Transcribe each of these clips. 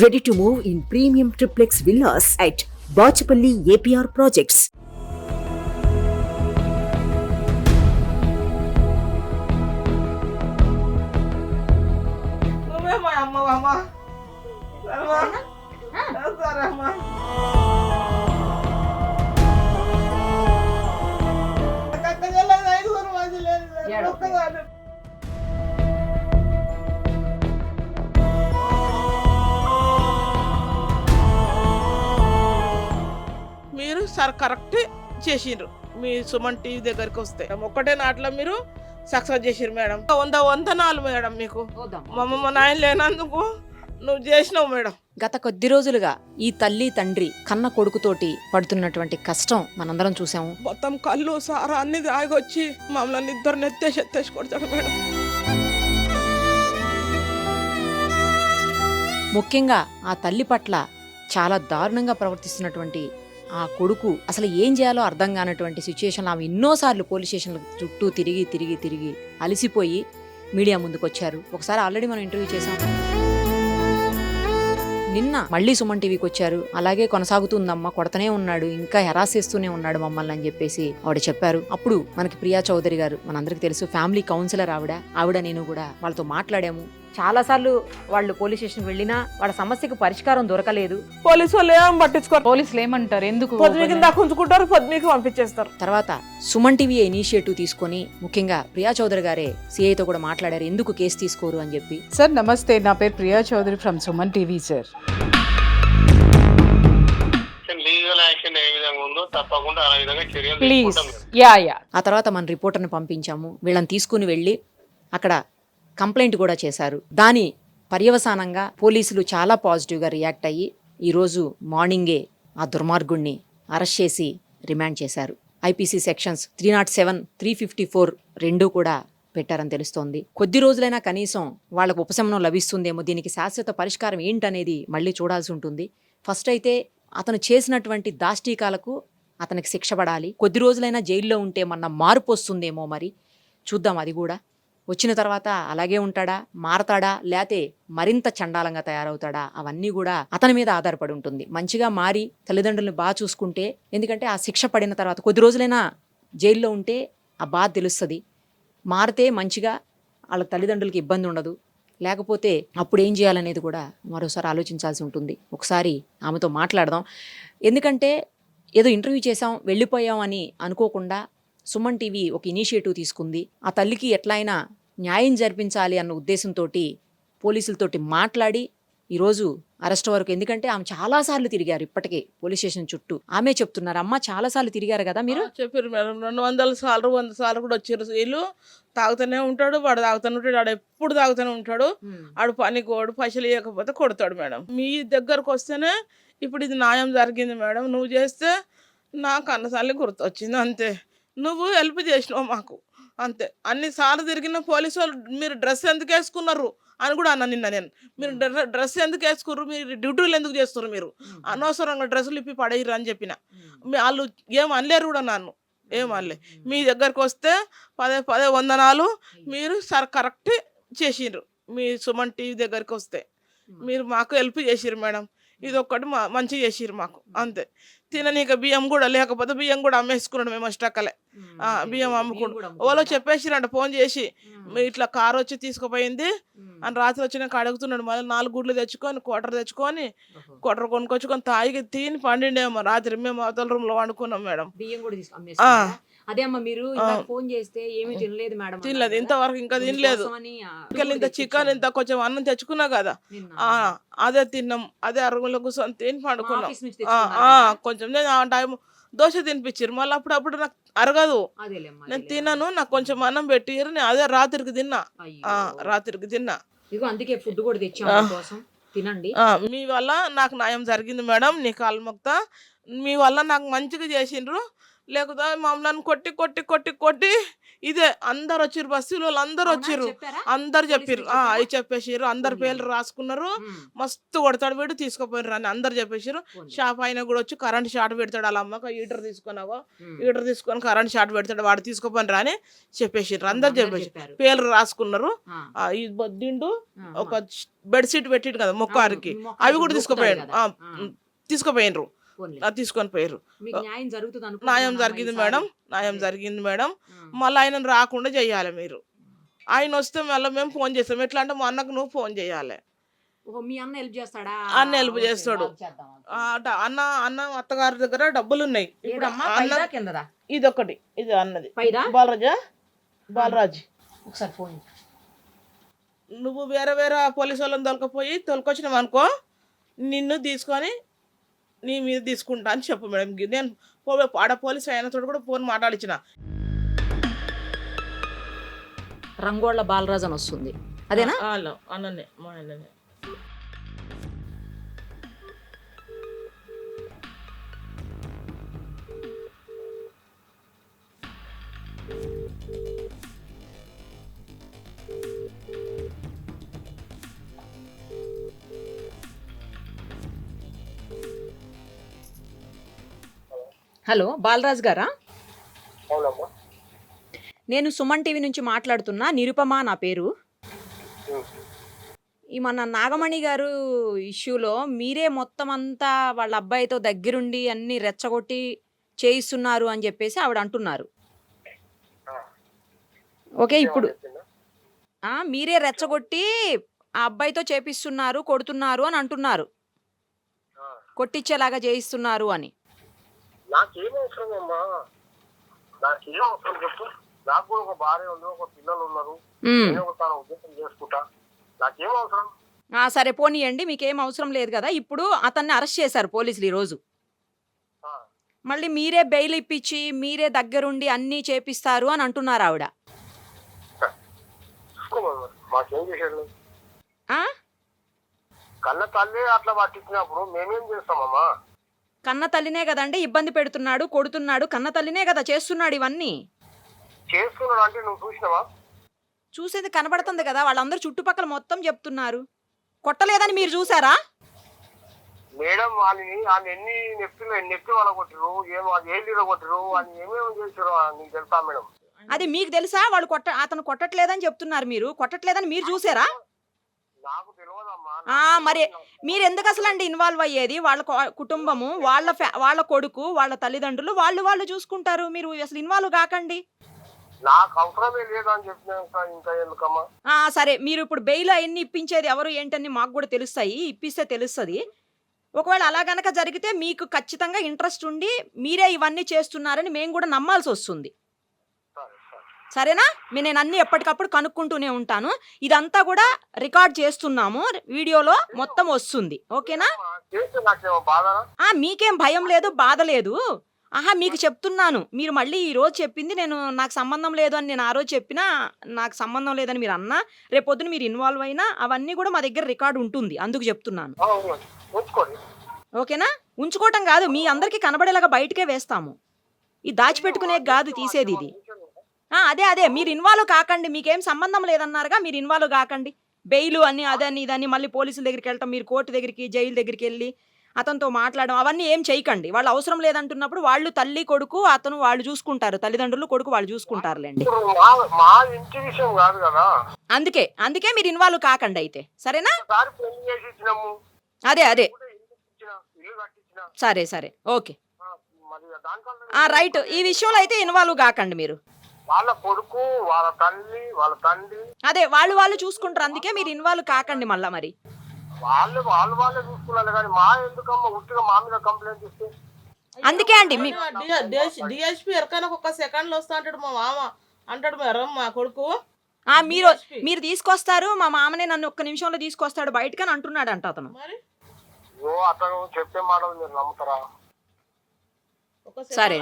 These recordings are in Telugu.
Ready to move in premium triplex villas at Bachapalli APR Projects. నువ్వే సార్ కరెక్ట్ చేసిండ్రు. మీ సుమన్ టీవీ దగ్గరికి వస్తే. ఒక్కటే నాట్లో మీరు సక్సెస్ చేసిర్రు మేడం. వంద వందనాలు మేడం మీకు. మా నాయన లేనందుకు నువ్వు చేసినావు మేడం. గత కొద్ది రోజులుగా ఈ తల్లి తండ్రి కన్న కొడుకుతోటి పడుతున్నటువంటి కష్టం మనందరం చూసాము. మొత్తం కళ్ళు సారా అన్ని తాగొచ్చి మమ్మల్ని ఇద్దరు నెత్తేసి ఎత్తేసి కొడతాడు మేడం. ముఖ్యంగా ఆ తల్లి పట్ల చాలా దారుణంగా ప్రవర్తిస్తున్నటువంటి ఆ కొడుకు అసలు ఏం చేయాలో అర్థం కానటువంటి సిచ్యుయేషన్లో ఆమె ఎన్నోసార్లు పోలీస్ స్టేషన్ల చుట్టూ తిరిగి తిరిగి తిరిగి అలసిపోయి మీడియా ముందుకు వచ్చారు ఒకసారి ఆల్రెడీ మనం ఇంటర్వ్యూ చేసాం నిన్న మళ్ళీ సుమన్ టీవీకి వచ్చారు. అలాగే కొనసాగుతుందమ్మా కొడతనే ఉన్నాడు ఇంకా హెరాస్ చేస్తూనే ఉన్నాడు మమ్మల్ని అని చెప్పేసి ఆవిడ చెప్పారు. అప్పుడు మనకి ప్రియా చౌదరి గారు మనందరికి తెలుసు ఫ్యామిలీ కౌన్సిలర్ ఆవిడ ఆవిడ నేను కూడా వాళ్ళతో మాట్లాడాము. చాలా సార్లు వాళ్ళు పోలీస్ స్టేషన్ వెళ్ళినా వాళ్ళ సమస్యకు పరిష్కారం దొరకలేదు. పోలీసు వాళ్ళు ఏం పట్టించుకోరు. పోలీసులు ఏమంటారు? ఎందుకు పొద్దున కింద ఉంచుకుంటారు పొద్దునకి పంపించేస్తారు. తర్వాత సుమన్ టీవీ ఇనిషియేటివ్ తీసుకొని ముఖ్యంగా ప్రియా చౌదరి గారే సిఐతో కూడా మాట్లాడారు. ఎందుకు కేసు తీసుకోరు అని చెప్పి. సార్ నమస్తే. నా పేరు Priya Chowdary from Suman TV sir. Please. Yeah yeah. ఆ తర్వాత మన రిపోర్టర్ని పంపించాము. వీళ్ళని తీసుకుని వెళ్ళి అక్కడ కంప్లైంట్ కూడా చేశారు. దాని పర్యవసానంగా పోలీసులు చాలా పాజిటివ్గా రియాక్ట్ అయ్యి ఈరోజు మార్నింగే ఆ దుర్మార్గుణ్ణి అరెస్ట్ చేసి రిమాండ్ చేశారు. IPC sections three nought seven three fifty four రెండు కూడా పెట్టారని తెలుస్తోంది. కొద్ది రోజులైనా కనీసం వాళ్ళకు ఉపశమనం లభిస్తుందేమో దీనికి శాశ్వత పరిష్కారం ఏంటనేది మళ్ళీ చూడాల్సి ఉంటుంది. ఫస్ట్ అయితే అతను చేసినటువంటి దాష్టీకాలకు అతనికి శిక్ష పడాలి. కొద్ది రోజులైనా జైల్లో ఉంటే మన మార్పు వస్తుందేమో మరి చూద్దాం అది కూడా. వచ్చిన తర్వాత అలాగే ఉంటాడా మారతాడా లేతే మరింత చండాలంగా తయారవుతాడా? అవన్నీ కూడా అతని మీద ఆధారపడి ఉంటుంది. మంచిగా మారి తల్లిదండ్రులను బాగా చూసుకుంటే ఎందుకంటే ఆ శిక్ష పడిన తర్వాత కొద్ది రోజులైనా జైల్లో ఉంటే ఆ బాధ తెలుస్తుంది. మారితే మంచిగా వాళ్ళ తల్లిదండ్రులకి ఇబ్బంది ఉండదు. లేకపోతే అప్పుడు ఏం చేయాలనేది కూడా మరోసారి ఆలోచించాల్సి ఉంటుంది. ఒకసారి ఆమెతో మాట్లాడదాం. ఎందుకంటే ఏదో ఇంటర్వ్యూ చేసాం వెళ్ళిపోయాం అని అనుకోకుండా సుమన్ టీవీ ఒక ఇనిషియేటివ్ తీసుకుంది. ఆ తల్లికి ఎట్లయినా న్యాయం జరిపించాలి అన్న ఉద్దేశంతో పోలీసులతోటి మాట్లాడి ఈరోజు అరెస్ట్ వరకు. ఎందుకంటే ఆమె చాలాసార్లు తిరిగారు ఇప్పటికే పోలీస్ స్టేషన్ చుట్టూ. ఆమె చెప్తున్నారు అమ్మ చాలాసార్లు తిరిగారు కదా మీరు? చెప్పారు మేడం. రెండు వందల సార్లు వంద సార్లు కూడా వచ్చారు. వీళ్ళు తాగుతూనే ఉంటాడు వాడు తాగుతూనే ఉంటాడు వాడు ఎప్పుడు తాగుతూనే ఉంటాడు. ఆడు పని కోడు పైసలు ఇవ్వకపోతే కొడతాడు మేడం. మీ దగ్గరకు వస్తేనే ఇప్పుడు ఇది న్యాయం జరిగింది మేడం. నువ్వు చేస్తే నాకు అన్నసార్లు గుర్తొచ్చింది అంతే. నువ్వు హెల్ప్ చేసినావు మాకు. అంతే. అన్నిసార్లు తిరిగిన పోలీసు వాళ్ళు మీరు డ్రెస్ ఎందుకు వేసుకున్నారు అని కూడా అన్నా నిన్న నేను. మీరు డ్రె- డ్రెస్ ఎందుకు వేసుకుర్రు? మీరు డ్యూటీలు ఎందుకు చేస్తున్నారు మీరు? అనవసరంగా డ్రెస్సులు ఇప్పి పడేయరు అని చెప్పిన. వాళ్ళు ఏం అనలేరు కూడా నన్ను. ఏం అనలే. మీ దగ్గరకు వస్తే పదే పదే వందనాలు మీరు సార్ కరెక్ట్ చేసిండ్రు. మీ సుమన్ టీవీ దగ్గరికి వస్తే. మీరు మాకు హెల్ప్ చేసిర్రు మేడం. ఇది ఒక్కటి మా మంచిగా చేసిర్రు మాకు. అంతే. తిననీక బియ్యం కూడా లేకపోతే బియ్యం కూడా అమ్మేసుకున్నాడు మేము అష్టక్కలే ఆ, బియ్యం అమ్ముకుంటు ఓలో చెప్పేసిరంట ఫోన్ చేసి ఇట్లా కారు వచ్చి తీసుకుపోయింది అని రాత్రి వచ్చినాక అడుగుతున్నాడు మళ్ళీ నాలుగు గుడ్లు తెచ్చుకొని కోటర్ తెచ్చుకొని కోటర్ కొనుక్కొచ్చుకొని తాగి తిని పండిండేమో రాత్రి మేము అవతల రూమ్లో వండుకున్నాం మేడం. అదే అమ్మ మీరు. ఫోన్ చేస్తే ఏమీ తినలేదు మేడం తినలేదు. ఇంతవరకు ఇంకా? తినలేదు. ఇంత చికెన్ ఇంత కొంచెం అన్నం తెచ్చుకున్నా కదా. అదే తిన్నాం. అదే అరుగులో కూర్చొని తిని పండుకున్నాం? కొంచెం టైం దోశ తినిపించారు మళ్ళీ అప్పుడప్పుడు నాకు అరగదు. నేను. తినను నాకు కొంచెం అన్నం పెట్టిరు నేను అదే రాత్రికి తిన్నా. రాత్రికి తిన్నా. అందుకే ఫుడ్ కూడా తెచ్చాము. కోసం. తినండి. మీ వల్ల నాకు న్యాయం జరిగింది మేడం. నీ కాలు మొక్త. మీ వల్ల నాకు మంచిగా చేసిండ్రు. లేకపోతే మమ్మల్ని కొట్టి కొట్టి కొట్టి కొట్టి ఇదే అందరు వచ్చిర్రు బస్సులు వాళ్ళు అందరు చెప్పారా? అందరు చెప్పిర్రు. చెప్పేసిర్రు. అందరు పేర్లు రాసుకున్నారు. మస్తు కొడతాడు వీడు తీసుకుపోయిర్రు అని అందరు చెప్పేసిర్రు. పోనీ. షాప్ అయినా కూడా వచ్చి కరెంట్ షార్ట్ పెడతాడు వాళ్ళ అమ్మక ఈటర్ తీసుకున్నావో. ఈటర్ తీసుకొని కరెంట్ షార్ట్ పెడతాడు వాడు తీసుకుపోయిన రాని చెప్పేసిర్రు. అందరు చెప్పేసి. పేర్లు రాసుకున్నారు. ఈ దిండు ఆ, ఒక బెడ్ షీట్ పెట్టిండు కదా మొక్కారికి. అవి కూడా తీసుకుపోయాడు. తీసుకుపోయినరు అది తీసుకొని పోయారు న్యాయం జరిగింది? మేడం న్యాయం. జరిగింది మేడం. మళ్ళీ ఆయన రాకుండా చేయాలి మీరు. ఆయన వస్తే మళ్ళీ మేము ఫోన్ చేస్తాం. ఎట్లా అంటే మా అన్నకు నువ్వు ఫోన్ చేయాలి. మీ అన్న హెల్ప్ చేస్తాడా? అన్న ఓకే, చేస్తాడు. అన్న అన్న అత్తగారి దగ్గర డబ్బులు ఉన్నాయి ఇది ఒకటి ఇది అన్నది. బాలరాజా బాలరాజ్. ఒకసారి ఫోన్ నువ్వు వేరే వేరే పోలీసు వాళ్ళని తొలకపోయి తొలకొచ్చినావు అనుకో నిన్ను తీసుకొని నీ మీద తీసుకుంటా అని చెప్పు మేడం. నేను పో- ఆడ పోలీస్ ఆయనతో కూడా ఫోన్ మాట్లాడించిన రంగోళ్ళ బాలరాజు అని వస్తుంది. అదేనా? ఆ, అలా, అన్ననే మా ఆయననే హలో బాలరాజ్ గారా అవునమ్మా నేను సుమన్ టీవీ నుంచి మాట్లాడుతున్నా నిరుపమ నా పేరు. ఈ మన నాగమణి గారు ఇష్యూలో మీరే మొత్తం అంతా వాళ్ళ అబ్బాయితో దగ్గరుండి అన్ని రెచ్చగొట్టి చేయిస్తున్నారు అని చెప్పేసి ఆవిడ అంటున్నారు. ఓకే ఇప్పుడు మీరే రెచ్చగొట్టి ఆ అబ్బాయితో చేపిస్తున్నారు కొడుతున్నారు అని అంటున్నారు. కొట్టించేలాగా చేయిస్తున్నారు అని నాకేం అవసరం అమ్మా నాకేం అవసరం చెప్పు. నాకు కూడా ఒక భార్య ఉంది ఒక పిల్లలు ఉన్నారు. ఉమ్. నేను ఒక తాను ఉద్యోగం చేసుకుంటా. నాకేం అవసరం సరే పోనీయండి మీకేం అవసరం లేదు కదా. ఇప్పుడు అతన్ని అరెస్ట్ చేశారు పోలీసులు ఈరోజు. మళ్ళీ మీరే బెయిల్ ఇప్పించి మీరే దగ్గరుండి అన్నీ చేపిస్తారు అని అంటున్నారు ఆవిడ? కన్న తల్లి అట్లా పట్టించినప్పుడు మేమేం చేస్తామమ్మా? కన్న తల్లినే కదండి ఇబ్బంది పెడుతున్నాడు కొడుతున్నాడు కన్న తల్లినే కదా చేస్తున్నాడు ఇవన్నీ. చేసుకున్నాడు అంటే నువ్వు చూసినావా? చూసేది కనబడుతుంది కదా వాళ్ళందరూ చుట్టుపక్కల మొత్తం చెప్తున్నారు. కొట్టలేదని మీరు చూసారా? మేడం వాళ్ళని వాళ్ళు ఎన్ని నెప్పిలు నెప్పి వాళ్ళ కొట్టిరు ఏమో అది ఏళ్ళు కొట్టిరు అని ఏమేమి చేసారు నీకు తెలుసా మేడం? అది మీకు తెలుసా? వాళ్ళు కొట్ట అతను కొట్టట్లేదని చెప్తున్నారు మీరు. కొట్టట్లేదని మీరు చూసారా? మరి మీరు ఎందుకు అసలు అండి ఇన్వాల్వ్ అయ్యేది? వాళ్ళ కుటుంబము వాళ్ళ వాళ్ళ కొడుకు వాళ్ళ తల్లిదండ్రులు వాళ్ళు వాళ్ళు చూసుకుంటారు. మీరు అసలు ఇన్వాల్వ్ కాకండి. నాకు అవసరమే లేదని చెప్పినాక ఇంకా ఎందుకమ్మా? ఆ, సరే. మీరు ఇప్పుడు బెయిల్ అవన్నీ ఇప్పించేది ఎవరు ఏంటని మాకు కూడా తెలుస్తాయి. ఇప్పిస్తే తెలుస్తుంది. ఒకవేళ అలా గనక జరిగితే మీకు ఖచ్చితంగా ఇంట్రెస్ట్ ఉండి మీరే ఇవన్నీ చేస్తున్నారని మేము కూడా నమ్మాల్సి వస్తుంది. సరేనా? మీ నేను అన్ని ఎప్పటికప్పుడు కనుక్కుంటూనే ఉంటాను. ఇదంతా కూడా రికార్డ్ చేస్తున్నాము. వీడియోలో మొత్తం వస్తుంది. ఓకేనా? ఆ మీకేం భయం లేదు బాధ లేదు. ఆహా మీకు చెప్తున్నాను. మీరు మళ్ళీ ఈ రోజు చెప్పింది నేను నాకు సంబంధం లేదు అని నేను ఆ రోజు చెప్పినా నాకు సంబంధం లేదని మీరు అన్నా రేపొద్దున మీరు ఇన్వాల్వ్ అయినా అవన్నీ కూడా మా దగ్గర రికార్డు ఉంటుంది. అందుకు చెప్తున్నాను. ఓకేనా? ఉంచుకోవటం కాదు మీ అందరికీ కనబడేలాగా బయటకే వేస్తాము. ఈ దాచిపెట్టుకునే కాదు తీసేది ఇది. అదే అదే. మీరు ఇన్వాల్వ్ కాకండి. మీకేం సంబంధం లేదన్నారుగా మీరు ఇన్వాల్వ్ కాకండి. బెయిల్ అని అదని ఇదని మళ్ళీ పోలీసుల దగ్గరికి వెళ్ళటం మీరు కోర్టు దగ్గరికి జైలు దగ్గరికి వెళ్ళి అతనితో మాట్లాడడం అవన్నీ ఏం చేయకండి. వాళ్ళు అవసరం లేదంటున్నప్పుడు వాళ్ళు తల్లి కొడుకు అతను వాళ్ళు చూసుకుంటారు. తల్లిదండ్రులు కొడుకు వాళ్ళు చూసుకుంటారులేండి. ఇప్పుడు మా మా ఇంటి విషయం కాదు కదా అందుకే అందుకే మీరు ఇన్వాల్వ్ కాకండి అయితే. సరేనా? ఒకసారి పెళ్ళి చేసి ఇచ్చినాము అదే అదే. ఇల్లు కట్టించిన సరే సరే. ఓకే. ఆ, మరి దానికన్నా ఆ రైట్. ఈ విషయంలో అయితే ఇన్వాల్వ్ కాకండి మీరు. వాళ్ళ కొడుకు వాళ్ళ తల్లి వాళ్ళ తండ్రి. అదే వాళ్ళు వాళ్ళు చూసుకుంటారు. అందుకే మీరు ఇన్వాల్వ్ కాకండి మళ్ళా మరి. వాళ్ళు వాళ్ళు వాళ్ళే చూసుకున్నారు కానీ మా ఎందుకమ్మా ఉట్టిగా మా మీద కంప్లైంట్ ఇస్తే అందుకే అండి మీ డిఎస్పీ ఎరకైనా ఒక సెకండ్లో వస్తా అంటాడు మా మామ. అంటాడు మేడం మా కొడుకు. ఆ మీరు మీరు తీసుకొస్తారు మా మామనే నన్ను ఒక్క నిమిషంలో తీసుకొస్తాడు బయటకని అంటున్నాడు అంట అతను. మరి? ఓ అతను చెప్పే మాటలు మీరు నమ్ముతారా? సరే.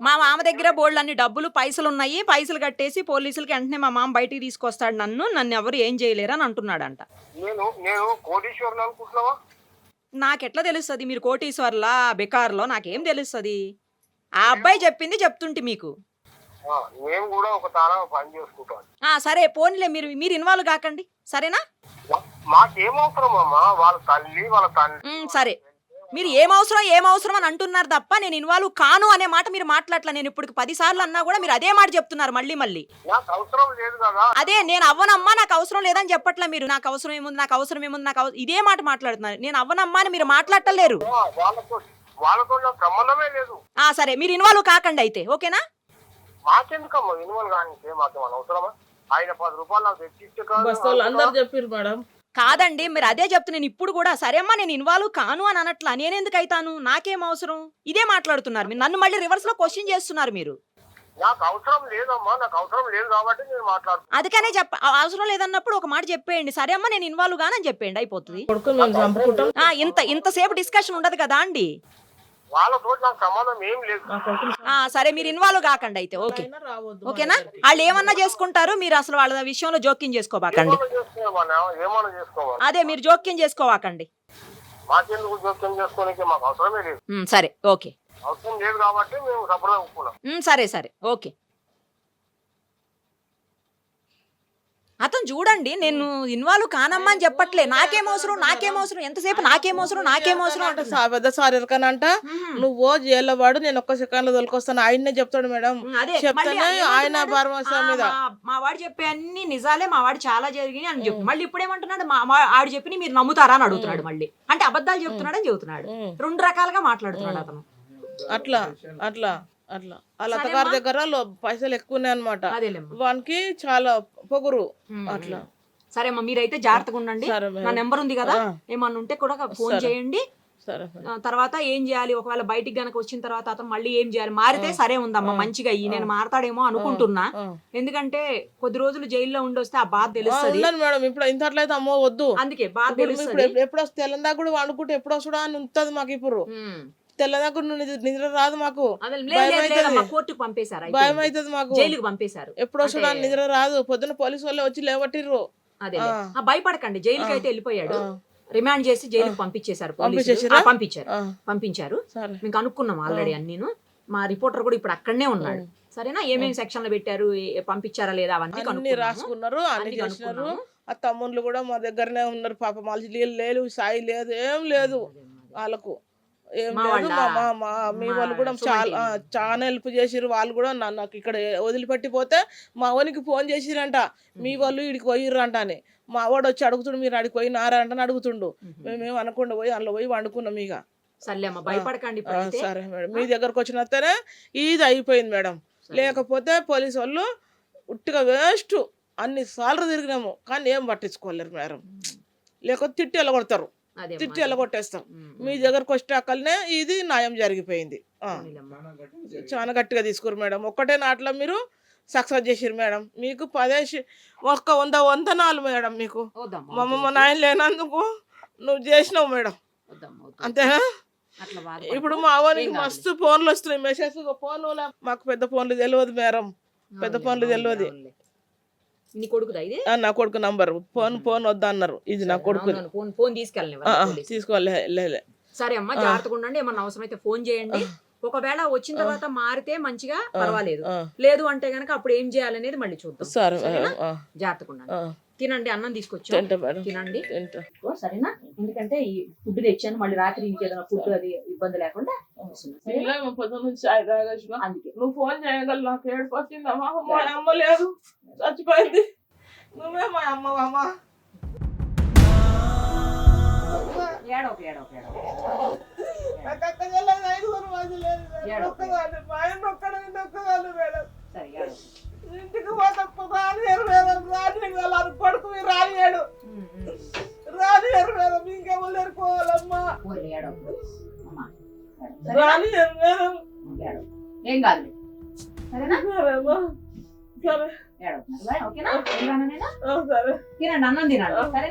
మా మామ దగ్గర బోల్డ్ అన్ని డబ్బులు పైసలు ఉన్నాయి. పైసలు కట్టేసి పోలీసులకి వెంటనే మా మామ బయటికి తీసుకొస్తాడు నన్ను. నన్ను ఎవరు ఏం చేయలేరు అని అంటున్నాడంట. నాకెట్లా తెలుస్తుంది? మీరు కోటీశ్వర్లా బెకార్లో? నాకేం తెలుస్తుంది? ఆ అబ్బాయి చెప్పింది చెప్తుంటే మీకు. ఆ, మేము కూడా ఒక తాన పని చేసుకుంటాం ఆ సరే పోనీలే. మీరు మీరు ఇన్వాల్వ్ కాకండి. సరేనా? మా- మాకేం అవసరం అమ్మా? వాళ్ళ తల్లి వాళ్ళ తండ్రి సరే. మీరు ఏం అవసరం ఏం అవసరం అని అంటున్నారు తప్ప నేను ఇన్వాల్వ్ కాను అనే మాట మీరు మాట్లాడలే నేను ఇప్పుడు పది సార్లు అన్నా కూడా మీరు అదే మాట చెప్తున్నారు మళ్ళీ మళ్ళీ. నాకు అవసరం లేదు కదా. అదే నేను అవ్వనమ్మా నాకు అవసరం లేదని చెప్పట్లే మీరు. నాకు అవసరం ఏముంది నాకు అవసరం ఏముంది నాకు ఇదే మాట మాట్లాడుతున్నారు. నేను అవ్వనమ్మా అని మీరు మాట్లాడలేరు ఆ, వాళ్ళతో వాళ్ళతో నాకు సంబంధమే లేదు. ఆ సరే మీరు ఇన్వాల్వ్ కాకండి అయితే ఓకేనా? మాకెందుకమ్మా ఇన్వాల్వ్ కానీ మాకేం అవసరమా? ఆయన పది రూపాయలు నాకు వాళ్ళు అందరు చెప్పారు మేడం. కాదండి మీరు అదే చెప్తున్నాను ఇప్పుడు కూడా సరే అమ్మా నేను ఇన్వాల్వ్ కాను అని అనట్లా నేనెందుకు అవుతాను నాకేం అవసరం? ఇదే మాట్లాడుతున్నారు మీరు. నన్ను మళ్ళీ రివర్స్లో క్వశ్చన్ చేస్తున్నారు మీరు. నాకు అవసరం లేదమ్మా నాకు అవసరం లేదు కాబట్టి నేను మాట్లాడుతున్నాను అందుకనే చెప్ప అవసరం లేదన్నప్పుడు ఒక మాట చెప్పేయండి. సరే అమ్మా నేను ఇన్వాల్వ్ గానని చెప్పేయండి అయిపోతుంది. ఇంత ఇంతసేపు డిస్కషన్ ఉండదు కదా అండి? నాకు సంబంధం ఏం లేదు. ఆ సరే మీరు ఇన్వాల్వ్ కాకండి అయితే ఓకే. రావద్దు ఓకేనా? వాళ్ళు ఏమన్నా చేసుకుంటారు మీరు అసలు వాళ్ళ విషయంలో జోక్యం చేసుకోబాకండి. ఏమన్నా చేసుకోమన్నా ఏమన్నా చేసుకోమని అదే మీరు జోక్యం చేసుకోవాకండి. మాకెందుకు జోక్యం చేసుకోనికి మాకు అవసరమే లేదు. ఉమ్, సరే ఓకే. అవసరం లేదు కాబట్టి మేము సపరేట్ ఒప్పుకున్నాం ఉమ్, సరే సరే ఓకే. అతను చూడండి నేను ఇన్వాల్వ్ కానమ్మా అని చెప్పట్లే. నాకేం అవసరం నాకేం అవసరం ఎంతసేపు నాకేం అవసరం నాకేం అవసరం అంటే. పెద్ద సార్ ఎరకనంట. నువ్వు జైల్లో వాడు నేను ఒక్క సెకండ్లో తొలకొస్తాను. ఆయన్నే చెప్తాడు మేడం. చెప్తానే? ఆయన భరోసా మీద. మా- వాడు చెప్పే అన్ని నిజాలే మా వాడు చాలా జరిగినాయి అని చెప్పు మళ్ళీ ఇప్పుడు ఏమంటున్నాడు మా ఆడు చెప్పి మీరు నమ్ముతారా అని అడుగుతున్నాడు మళ్ళీ. అంటే అబద్ధాలు చెప్తున్నాడు అని చెబుతున్నాడు. రెండు రకాలుగా మాట్లాడుతున్నాడు అతను. అట్లా అట్లా. అట్లా. వాళ్ళ అత్తగారి దగ్గర పైసలు ఎక్కువ ఉన్నాయి అనమాట అదేలేమ్మా. వానికి చాలా పొగురు. అట్లా. సరే అమ్మా మీరైతే జాగ్రత్తగా ఉండండి. నా నెంబర్ ఉంది కదా ఆ. ఏమన్నా ఉంటే కూడా ఫోన్ చేయండి. ఆ, తర్వాత ఏం చేయాలి? ఒకవేళ బయటికి గనక వచ్చిన తర్వాత అతను మళ్ళీ ఏం చేయాలి? మారితే సరే ఉందమ్మా మంచిగా అయ్యి. నేను మారతాడేమో అనుకుంటున్నా. ఆ. ఎందుకంటే కొద్ది రోజులు జైల్లో ఉండి వస్తే ఆ బాధ ఆ, తెలుస్తుంది. మేడం. ఇప్పుడు ఇంత అట్లయితే అమ్మో వద్దు. అందుకే బాధ తెలుస్తుంది ఇప్పుడు ఎప్పుడు- వస్తే తెల్లందాక కూడా వండుకుంటే ఎప్పుడు వస్తుడా అని ఉంటది మాకు ఇప్పుడు. తెల్లదాకా నిద్ర రాదు మాకు. కోర్టుకు పంపేశారు భయం. అవుతుంది మాకు. జైలుకి పంపేశారు. ఎప్పుడు వస్తుడా అని నిద్ర రాదు. పొద్దున పోలీసు వాళ్ళు వచ్చి లేవట్టిర్రు. అదే భయపడకండి జైలుకి అయితే వెళ్ళిపోయాడు. రిమాండ్ చేసి జైలుకి పంపించేశారు పోలీసులు. పంపించారు. పంపించారు. మేము కనుక్కున్నాం ఆల్రెడీ అన్నీను. మా రిపోర్టర్ కూడా ఇప్పుడు అక్కడనే ఉన్నాడు. సరేనా? ఏమేమి సెక్షన్లు పెట్టారు? ఏ- పంపించారా లేదా అవన్నీ అన్ని. రాసుకున్నారు అన్ని అన్ని కనుక్కున్నాము. ఆ తమ్ముళ్ళు కూడా మా దగ్గరనే ఉన్నారు. పాప నీళ్ళు లేదు సాయి లేదు ఏం లేదు వాళ్ళకు. ఏం మా లేదు వాళ్ళ? మా మా మా మీ మా వాళ్ళు కూడా చాలా చాలా హెల్ప్ చేసిర్రు. వాళ్ళు కూడా నా- నాకు ఇక్కడ వదిలిపెట్టిపోతే మా వానికి ఫోన్ చేసిరంట. మీ వాళ్ళు ఇడికి పోయిర్రు అంట అని. మా వాడు వచ్చి అడుగుతుండు మీరు అడిగి పోయినారా? అంట అని అడుగుతుండు. మేమేం. అనకుండా పోయి అందులో పోయి వండుకున్నాం ఇక. భయపడకండి సరే మేడం. మీ దగ్గరకు వచ్చినత్తేనే ఇది అయిపోయింది మేడం. లేకపోతే పోలీసు వాళ్ళు ఉట్టిగా వేస్ట్ అన్ని సార్లు తిరిగినాము. కానీ ఏం పట్టించుకోలేరు మేడం. లేకపోతే తిట్టి వెళ్ళగొడతారు. తిట్టి వెళ్ళగొట్టేస్తాం ఉమ్, మీ దగ్గరకు వచ్చాకల్నే ఇది న్యాయం జరిగిపోయింది. చాలా గట్టిగా తీసుకురు మేడం. ఒక్కటే నాట్లో మీరు సక్సెస్ చేసిరు మేడం. మీకు పదేసి ఒక్క వంద వందనాలు మేడం మీకు. మా నాయన లేనందుకు నువ్వు చేసినావు మేడం. అంతేనా. ఇప్పుడు మా అవ్వనికి. మస్తు ఫోన్లు వస్తున్నాయి. మెసేజ్ ఫోన్ మాకు పెద్ద ఫోన్లు తెలియదు మేడం. పెద్ద ఫోన్లు తెలియదు. నీ కొడుకుదా ఇది? ఆ, నా కొడుకు నంబర్. ఫోన్ ఫోన్ వద్దా అన్నారు ఇది నా కొడుకు. ఫోన్ ఫోన్ తీసుకోవాలి లే, లే. సరే అమ్మా జాగ్రత్తగా ఉండండి. ఏమన్నా అవసరమైతే ఫోన్ చేయండి. ఒకవేళ వచ్చిన తర్వాత మారితే మంచిగా పర్వాలేదు. లేదు అంటే గనక అప్పుడు ఏం చేయాలనేది మళ్ళీ చూద్దాం. జాగ్రత్తగా ఉండండి. తినండి అన్నం తీసుకొచ్చాం? తినండి. సరేనా? ఎందుకంటే ఈ ఫుడ్ తెచ్చాను. మళ్ళీ రాత్రి ఇంకేదైనా ఫుడ్ అది ఇబ్బంది లేకుండా. అందుకే. నువ్వు ఫోన్ చేయగల నాకు అమ్మ లేదు చచ్చిపోయింది నువ్వే మా అమ్మ అమ్మ ఏడవకు, ఏడవకు, ఏడవకు. నాకు అక్క చెల్లెలు ఐదుగురు మంది లేదు మేడం. ఒక్కదాన్ని. మా ఆయన ఒక్కడే ఒక్కదాన్ని మేడం సరే ఏడవకు. ఇంటికి పోతే రానియరు మేడం రానియరు వాళ్ళ కొడుకు మీరు రానియాడు ఉమ్, ఉమ్. రానియరు మేడం ఇంకెవరు ఎరుకోవాలమ్మా ఊర్లో. అమ్మా. మేడం ఏడవకు. ఏం కాదు సరేనా సరే ఏడవకు. ఓకేనా ఏం కాను నేనా? ఆ, సరే